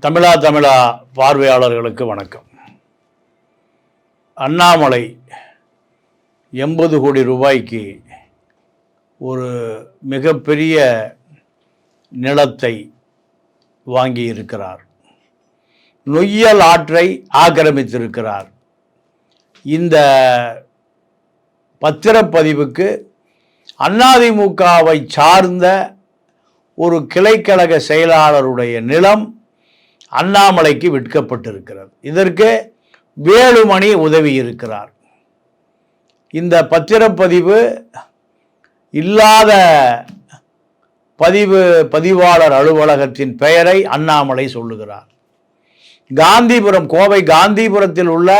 தமிழா தமிழா பார்வையாளர்களுக்கு வணக்கம். அண்ணாமலை எண்பது கோடி ரூபாய்க்கு ஒரு மிகப்பெரிய நிலத்தை வாங்கி இருக்கிறார் நொய்யல் ஆற்றை ஆக்கிரமித்திருக்கிறார். இந்த பத்திரப்பதிவுக்கு அதிமுகவை சார்ந்த ஒரு கிளைக்கழக செயலாளருடைய நிலம் அண்ணாமலைக்கு விற்கப்பட்டிருக்கிறது. இதற்கு வேலுமணி உதவி இருக்கிறார். இந்த பத்திரப்பதிவு இல்லாத பதிவு பதிவாளர் அலுவலகத்தின் பெயரை அண்ணாமலை சொல்லுகிறார். காந்திபுரம் கோவை காந்திபுரத்தில் உள்ள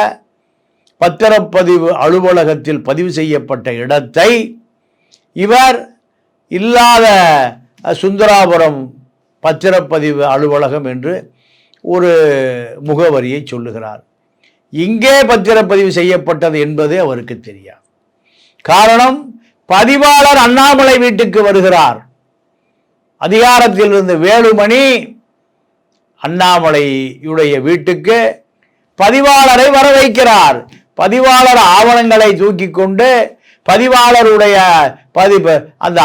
பத்திரப்பதிவு அலுவலகத்தில் பதிவு செய்யப்பட்ட இடத்தை இவர் இல்லாத சுந்தராபுரம் பத்திரப்பதிவு அலுவலகம் என்று ஒரு முகவரியை சொல்லுகிறார். இங்கே பத்திரப்பதிவு செய்யப்பட்டது என்பது அவருக்கு தெரியாது. காரணம் பதிவாளர் அண்ணாமலை வீட்டுக்கு வருகிறார். அதிகாரத்தில் இருந்து வேலுமணி அண்ணாமலையுடைய வீட்டுக்கு பதிவாளரை வர வைக்கிறார் பதிவாளர் ஆவணங்களை தூக்கி கொண்டு பதிவாளருடைய பதிவு அந்த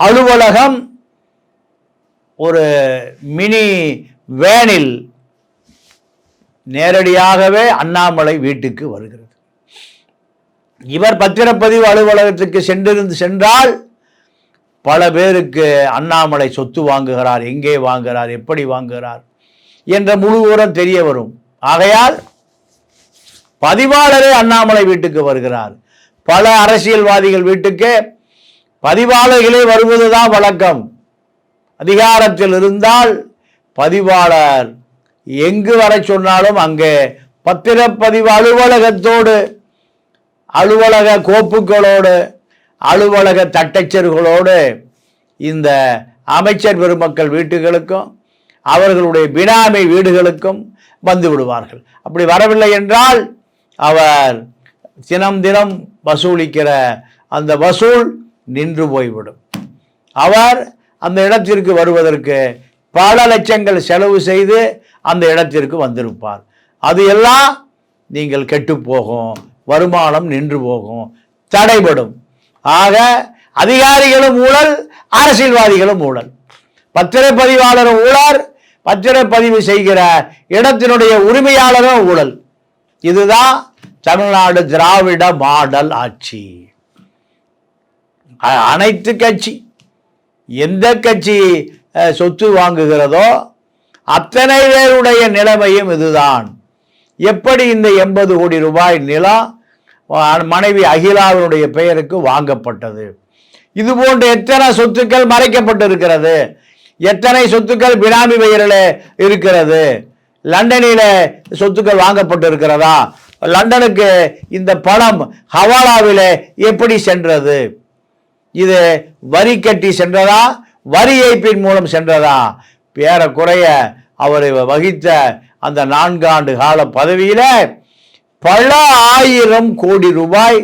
அலுவலகம் ஒரு மினி வேனில் நேரடியாகவே அண்ணாமலை வீட்டுக்கு வருகிறது. இவர் பத்திரப்பதிவு அலுவலகத்துக்கு சென்றிருந்து சென்றால் பல பேருக்கு அண்ணாமலை சொத்து வாங்குகிறார் எங்கே வாங்குகிறார் எப்படி வாங்குகிறார் என்ற முழு விவரம் தெரிய வரும். ஆகையால் பதிவாளரே அண்ணாமலை வீட்டுக்கு வருகிறார். பல அரசியல்வாதிகள் வீட்டுக்கு பதிவாளர்களே வருவதுதான் வழக்கம். அதிகாரத்தில் இருந்தால் பதிவாளர். எங்கு வர சொன்னாலும் அங்கே பத்திரப்பதிவு அலுவலகத்தோடு அலுவலக கோப்புகளோடு அலுவலக தட்டச்சர்களோடு இந்த அமைச்சர் பெருமக்கள் வீட்டுகளுக்கும் அவர்களுடைய பினாமி வீடுகளுக்கும் வந்து விடுவார்கள். அப்படி வரவில்லை என்றால் அவர் தினம் தினம் வசூலிக்கிற அந்த வசூல் நின்று போய்விடும். அவர் அந்த இடத்திற்கு வருவதற்கு பல லட்சங்கள் செலவு செய்து அந்த இடத்திற்கு வந்திருப்பார். அது எல்லாம் நீங்கள் கெட்டு போகும் வருமானம் நின்று போகும் தடைபடும். ஆக அதிகாரிகளும் ஊழல் அரசியல்வாதிகளும் ஊழல். பத்திரப்பதிவாளரும் ஊழல் பத்திரப்பதிவு செய்கிற இடத்தினுடைய உரிமையாளரும் ஊழல். இதுதான் தமிழ்நாடு திராவிட மாடல் ஆட்சி. அ- அனைத்து கட்சி எந்த கட்சி சொத்து வாங்குகிறதோ அத்தனை பேருடைய நிலைமையும் இதுதான். எப்படி இந்த எண்பது கோடி ரூபாய் நிலம் மனைவி அகிலாவினுடைய பெயருக்கு வாங்கப்பட்டது? இது போன்ற எத்தனை சொத்துக்கள் மறைக்கப்பட்டிருக்கிறது? எத்தனை சொத்துக்கள் பினாமி பெயரில் இருக்கிறது? லண்டனில் சொத்துக்கள் வாங்கப்பட்டிருக்கிறதா? லண்டனுக்கு இந்த பணம் ஹவாலாவில் எப்படி சென்றது? இது வரி கட்டி சென்றதா? வரி ஏய்ப்பின் மூலம் சென்றதா? பேரக்குறைய அவர் வகித்த அந்த நான்காண்டு கால பதவியில் பல ஆயிரம் கோடி ரூபாய்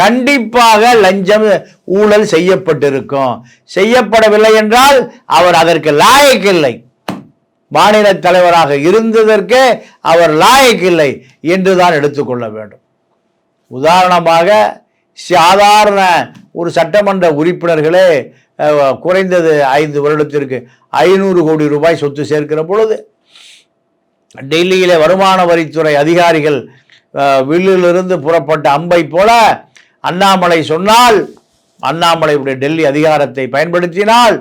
கண்டிப்பாக லஞ்சம் ஊழல் செய்யப்பட்டிருக்கும். செய்யப்படவில்லை என்றால் அவர் அதற்கு லாயக்கில்லை. மாநில தலைவராக இருந்ததற்கு அவர் லாயக்கில்லை என்றுதான் எடுத்துக்கொள்ள வேண்டும். உதாரணமாக சாதாரண ஒரு சட்டமன்ற உறுப்பினர்களே குறைந்தது ஐந்து வருடத்திற்கு ஐநூறு கோடி ரூபாய் சொத்து சேர்க்கிற பொழுது டெல்லியில் வருமான வரித்துறை அதிகாரிகள் வில்லிலிருந்து புறப்பட்ட அம்பை போல அண்ணாமலை சொன்னால் அண்ணாமலையுடைய டெல்லி அதிகாரத்தை பயன்படுத்தினால்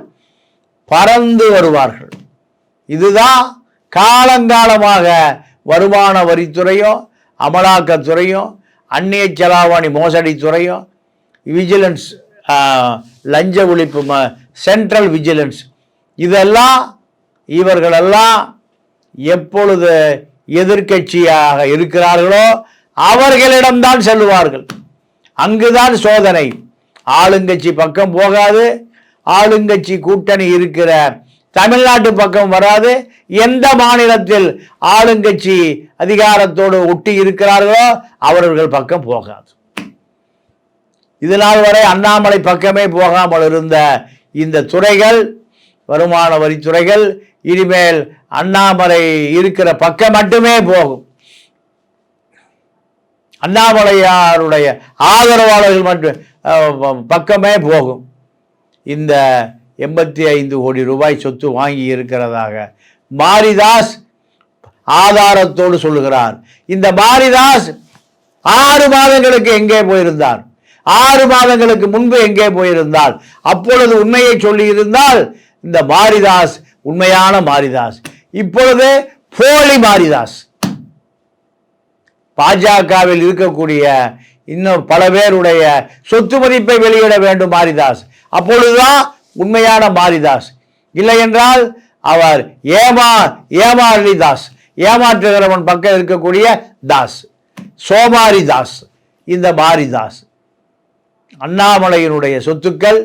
பறந்து வருவார்கள். இதுதான் காலங்காலமாக வருமான வரித்துறையும் அமலாக்கத்துறையும் அந்நிய செலாவணி மோசடி துறையும் விஜிலன்ஸ் லஞ்ச ஒழிப்பு ம- சென்ட்ரல் விஜிலன்ஸ் இதெல்லாம் இவர்களெல்லாம் எப்பொழுது எதிர்க்கட்சியாக இருக்கிறார்களோ அவர்களிடம்தான் செல்வார்கள் அங்குதான் சோதனை. ஆளுங்கட்சி பக்கம் போகாது. ஆளுங்கட்சி கூட்டணி இருக்கிற தமிழ்நாட்டு பக்கம் வராது. எந்த மாநிலத்தில் ஆளுங்கட்சி அதிகாரத்தோடு ஒட்டி இருக்கிறார்களோ அவர்கள் பக்கம் போகாது. இது நாள் வரை அண்ணாமலை பக்கமே போகாமல் இருந்த இந்த துறைகள் வருமான வரித்துறைகள் இனிமேல் அண்ணாமலை இருக்கிற பக்கம் மட்டுமே போகும். அண்ணாமலையாருடைய ஆதரவாளர்கள் மட்டும் பக்கமே போகும். இந்த எண்பத்தி ஐந்து கோடி ரூபாய் சொத்து வாங்கி இருக்கிறதாக மாரிதாஸ் ஆதாரத்தோடு சொல்லுகிறார். இந்த மாரிதாஸ் ஆறு மாதங்களுக்கு எங்கே போயிருந்தார்? ஆறு மாதங்களுக்கு முன்பு எங்கே போயிருந்தால்? அப்பொழுது உண்மையை சொல்லி இருந்தால் இந்த மாரிதாஸ் உண்மையான மாரிதாஸ். இப்பொழுது போலி மாரிதாஸ். பாஜகவில் இருக்கக்கூடிய இன்னும் பல பேருடைய சொத்து மதிப்பை வெளியிட வேண்டும் மாரிதாஸ். அப்பொழுதுதான் உண்மையான மாரிதாஸ். இல்லை என்றால் அவர் ஏமா ஏமாறி தாஸ் ஏமாற்றுகிறவன் பக்கம் இருக்கக்கூடிய தாஸ். சோமாரி தாஸ் இந்த மாரிதாஸ். அண்ணாமலையினுடைய சொத்துக்கள்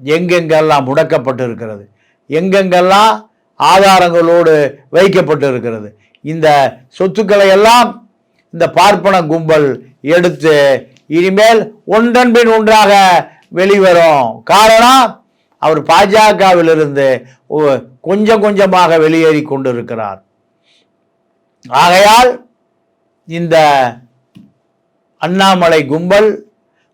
எங்கெங்கெல்லாம் முடக்கப்பட்டு இருக்கிறது எங்கெங்கெல்லாம் ஆதாரங்களோடு வைக்கப்பட்டு இருக்கிறது இந்த சொத்துக்களை எல்லாம் இந்த பார்ப்பன கும்பல் எடுத்து இனிமேல் ஒன்றன் பின் ஒன்றாக வெளிவரும். காரணம் அவர் பாஜகவிலிருந்து கொஞ்சம் கொஞ்சமாக வெளியேறி கொண்டிருக்கிறார். ஆகையால் இந்த அண்ணாமலை கும்பல்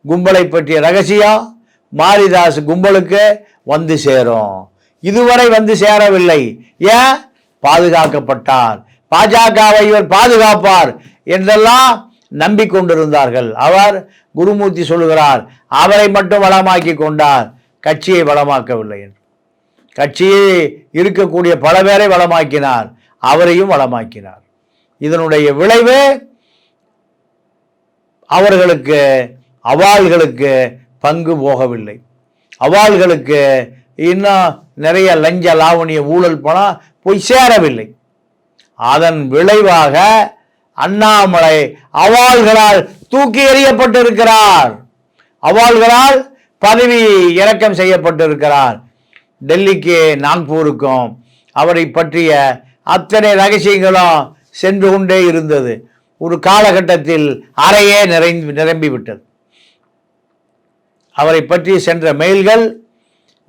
கும்பலை பற்றிய ரகசியம் மாரிதாஸ் கும்பலுக்கு வந்து சேரும். இதுவரை வந்து சேரவில்லை. ஏன்? பாதுகாக்கப்பட்டார். பாஜகவை இவர் பாதுகாப்பார் என்றெல்லாம் நம்பிக்கொண்டிருந்தார்கள். அவர் குருமூர்த்தி சொல்லுகிறார் அவரை மட்டும் வளமாக்கி கொண்டார். கட்சியை வளமாக்கவில்லை என்று. கட்சியை இருக்கக்கூடிய பல பேரை வளமாக்கினார். அவரையும் வளமாக்கினார். இதனுடைய விளைவு அவர்களுக்கு அவாள்களுக்கு பங்கு போகவில்லை. அவாள்களுக்கு இன்னும் நிறைய லஞ்ச லாவணிய ஊழல் பணம் போய் சேரவில்லை. அதன் விளைவாக அண்ணாமலை அவாள்களால் தூக்கி எறியப்பட்டிருக்கிறார். அவாள்களால் பதவி இறக்கம் செய்யப்பட்டிருக்கிறார். டெல்லிக்கு நாக்பூருக்கும் அவரை பற்றிய அத்தனை ரகசியங்களும் சென்று கொண்டே இருந்தது. ஒரு காலகட்டத்தில் அறையே நிறைந்து நிரம்பி விட்டது அவரை பற்றி சென்ற மெயில்கள்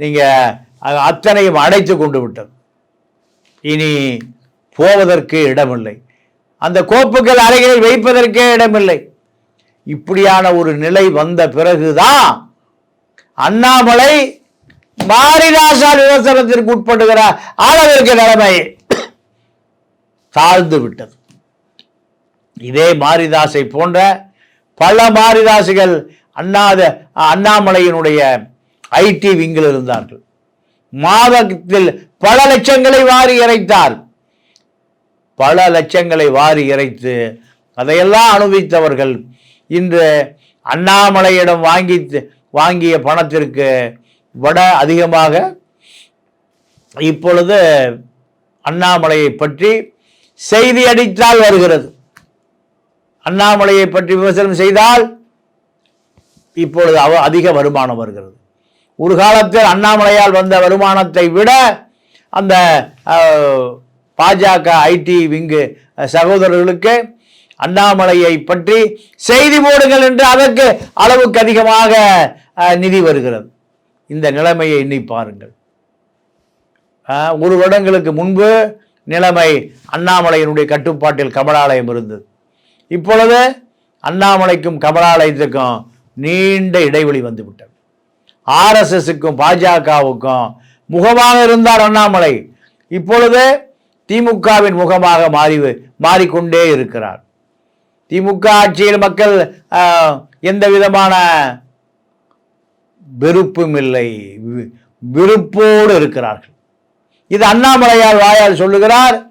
நீங்கள் அத்தனையும் அடைத்து கொண்டு விட்டது. இனி போவதற்கு இடமில்லை. அந்த கோப்புகள் அறைகளில் வைப்பதற்கே இடமில்லை. இப்படியான ஒரு நிலை வந்த பிறகுதான் அண்ணாமலை மாரிதாசால் விமர்சனத்திற்கு உட்படுகிற அளவிற்கு நிலைமை தாழ்ந்து விட்டது. இதே மாரிதாசை போன்ற பல மாரிதாசுகள் அண்ணாத அண்ணாமலையினுடைய ஐடி விங்கில் இருந்தார்கள். மாதத்தில் பல லட்சங்களை வாரி இறைத்தார். பல லட்சங்களை வாரி இறைத்து அதையெல்லாம் அனுபவித்தவர்கள் இன்று அண்ணாமலையிடம் வாங்கி வாங்கிய பணத்திற்கு விட அதிகமாக இப்பொழுது அண்ணாமலையை பற்றி செய்தி அடித்தால் வருகிறது. அண்ணாமலையை பற்றி விமர்சனம் செய்தால் இப்பொழுது அவ அதிக வருமானம் வருகிறது. ஒரு காலத்தில் அண்ணாமலையால் வந்த வருமானத்தை விட அந்த பாஜக ஐடி விங்கு சகோதரர்களுக்கு அண்ணாமலையை பற்றி செய்தி போடுங்கள் என்று அதற்கு அளவுக்கு அதிகமாக நிதி வருகிறது. இந்த நிலைமையை எண்ணி பாருங்கள். ஒரு வருடங்களுக்கு முன்பு நிலைமை அண்ணாமலையினுடைய கட்டுப்பாட்டில் கமலாலயம் இருந்தது. இப்பொழுது அண்ணாமலைக்கும் கமலாலயத்துக்கும் நீண்ட இடைவெளி வந்துவிட்டது. ஆர்எஸ்எஸுக்கும் பாஜகவுக்கும் முகமாக இருந்தார் அண்ணாமலை. இப்பொழுது திமுகவின் முகமாக மாறி மாறிக்கொண்டே இருக்கிறார். திமுக ஆட்சியில் மக்கள் எந்த விதமான வெறுப்பும் இல்லை. வி- விருப்போடு இருக்கிறார்கள். இது அண்ணாமலையார் வாயால் சொல்லுகிறார்.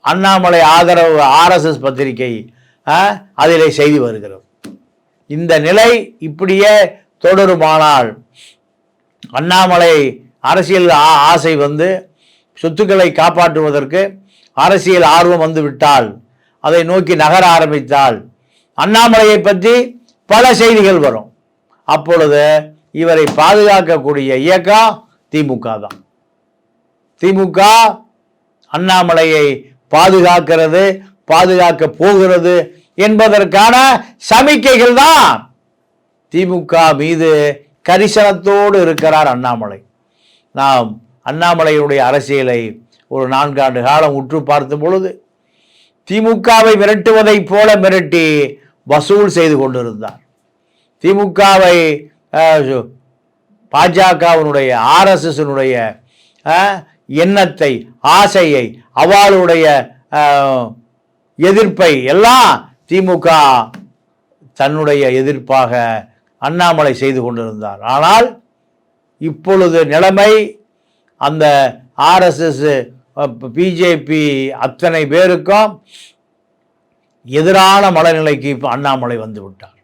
அண்ணாமலை ஆதரவு ஆர்எஸ்எஸ் பத்திரிகை அதில் அதிலே செய்தி வருகிறது. இந்த நிலை இப்படியே தொடருமானால் அண்ணாமலை அரசியல் ஆ- ஆசை வந்து சொத்துக்களை காப்பாற்றுவதற்கு அரசியல் ஆர்வம் வந்து விட்டால் அதை நோக்கி நகர ஆரம்பித்தால் அண்ணாமலையை பற்றி பல செய்திகள் வரும். அப்பொழுது இவரை பாதுகாக்கக்கூடிய இயக்கம் திமுக தான். திமுக அண்ணாமலையை பாதுகாக்கிறது பாதுகாக்க போகிறது என்பதற்கான சமிக்கைகள் தான் திமுக மீது கரிசனத்தோடு இருக்கிறார் அண்ணாமலை. நாம் அண்ணாமலையுடைய அரசியலை ஒரு நான்காண்டு காலம் உற்று பார்த்த பொழுது திமுகவை மிரட்டுவதைப் போல மிரட்டி வசூல் செய்து கொண்டிருந்தார். திமுகவை பாஜகவினுடைய ஆர்எஸ்எஸ்னுடைய எண்ணத்தை ஆசையை அவளுடைய எதிர்ப்பை எல்லாம் திமுக தன்னுடைய எதிர்ப்பாக அண்ணாமலை செய்து கொண்டிருந்தார். ஆனால் இப்பொழுது நிலைமை அந்த ஆர்எஸ்எஸ் பிஜேபி அத்தனை பேருக்கும் எதிரான மனநிலைக்கு இப்போ அண்ணாமலை வந்து விட்டார்.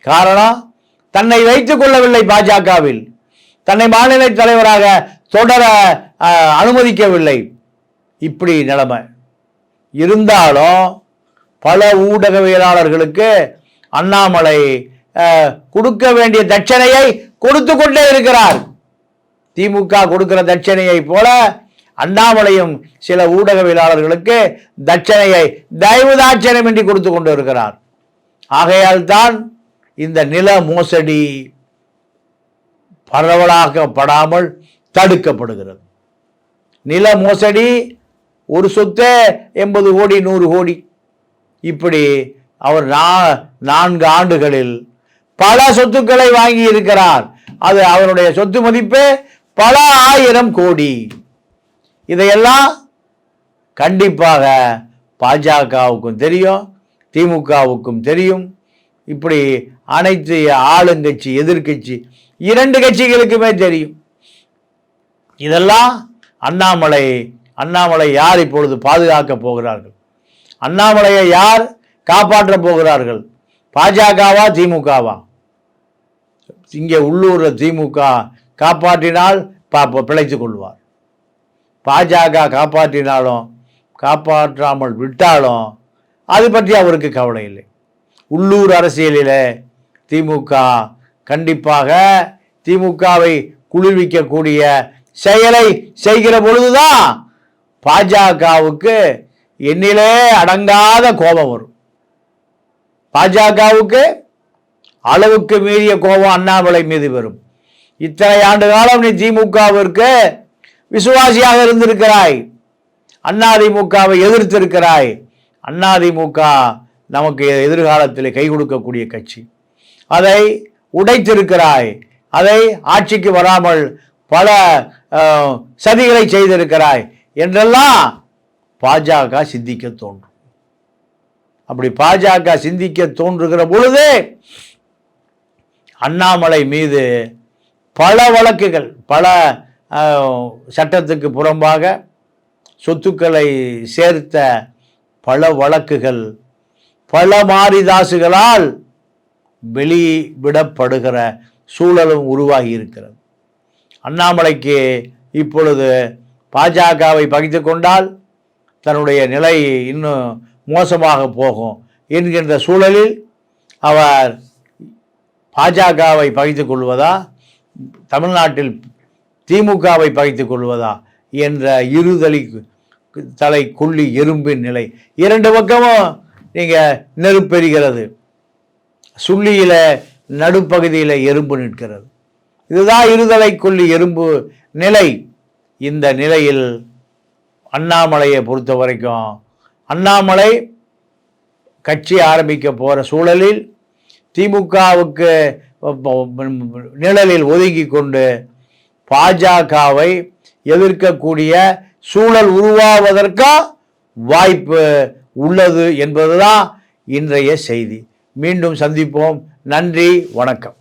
காரணம் தன்னை வைத்துக் கொள்ளவில்லை பாஜகவில். தன்னை மாநில தலைவராக தொடர அனுமதிக்கவில்லை. இப்படி நிலைமை. இருந்தாலும் பல ஊடகவியலாளர்களுக்கு அண்ணாமலை கொடுக்க வேண்டிய தட்சணையை கொடுத்து கொண்டே இருக்கிறார். திமுக கொடுக்கிற தட்சணையை போல அண்ணாமலையும் சில ஊடகவியலாளர்களுக்கு தட்சணையை தயவு தாட்சணமின்றி கொடுத்து கொண்டு இருக்கிறார். ஆகையால் தான் இந்த நில மோசடி பரவலாக்கப்படாமல் தடுக்கப்படுகிறது. நில மோசடி ஒரு சொத்து எண்பது கோடி நூறு கோடி இப்படி அவர் நா நான்கு ஆண்டுகளில் பல சொத்துக்களை வாங்கி இருக்கிறார். அது அவருடைய சொத்து மதிப்பு பல ஆயிரம் கோடி. இதையெல்லாம் கண்டிப்பாக பாஜகவுக்கும் தெரியும் திமுகவுக்கும் தெரியும். இப்படி அனைத்து ஆளுங்கட்சி எதிர்க்கட்சி இரண்டு கட்சிகளுக்குமே தெரியும். இதெல்லாம் அண்ணாமலை அண்ணாமலை யார் இப்பொழுது பாதுகாக்க போகிறார்கள்? அண்ணாமலையை யார் காப்பாற்ற போகிறார்கள்? பாஜகவா திமுகவா? இங்கே உள்ளூரில் திமுக காப்பாற்றினால் பா- பிழைத்து கொள்வார். பாஜக காப்பாற்றினாலும் காப்பாற்றாமல் விட்டாலும் அது பற்றி அவருக்கு கவலை இல்லை. உள்ளூர் அரசியலில் திமுக கண்டிப்பாக திமுகவை குளிர்விக்கக்கூடிய செயலை செய்கிற பொழுதுதான் பாஜகவுக்கு என்னிலே அடங்காத கோபம் வரும். பாஜகவுக்கு அளவுக்கு மீறிய கோபம் அண்ணாமலை மீது வரும். இத்தனை ஆண்டு காலம் நீ திமுகவிற்கு விசுவாசியாக இருந்திருக்கிறாய். அதிமுகவை எதிர்த்திருக்கிறாய். அதிமுக நமக்கு எதிர்காலத்தில் கை கொடுக்கக்கூடிய கட்சி. அதை உடைத்திருக்கிறாய். அதை ஆட்சிக்கு வராமல் பல சதிகளை செய்திருக்கிறாய். என்றெல்லாம் பாஜக சிந்திக்க தோன்றும். அப்படி பாஜக சிந்திக்க தோன்றுகிற பொழுது அண்ணாமலை மீது பல வழக்குகள் பல சட்டத்துக்கு புறம்பாக சொத்துக்களை சேர்த்த பல வழக்குகள் பல மாரிதாசுகளால் வெளிவிடப்படுகிற சூழலும் உருவாகி இருக்கிறது. அண்ணாமலைக்கு இப்பொழுது பாஜகவை பகித்து கொண்டால் தன்னுடைய நிலை இன்னும் மோசமாக போகும் என்கின்ற சூழலில் அவர் பாஜகவை பகித்துக் கொள்வதா? தமிழ்நாட்டில் திமுகவை பகித்துக் கொள்வதா? என்ற இருதலி தலை கொள்ளி எறும்பின் நிலை. இரண்டு பக்கமும் நீங்கள் நெருப்பெறுகிறது. சுள்ளியில் நடுப்பகுதியில் எறும்பு நிற்கிறது. இதுதான் இருதலை கொள்ளி எறும்பு நிலை. இந்த நிலையில் அண்ணாமலையை பொறுத்த வரைக்கும் அண்ணாமலை கட்சி ஆரம்பிக்க போகிற சூழலில் திமுகவுக்கு நிழலில் ஒதுங்கி கொண்டு பாஜகவை எதிர்க்கக்கூடிய சூழல் உருவாவதற்கா வாய்ப்பு உள்ளது என்பதுதான் இன்றைய செய்தி. மீண்டும் சந்திப்போம். நன்றி வணக்கம்.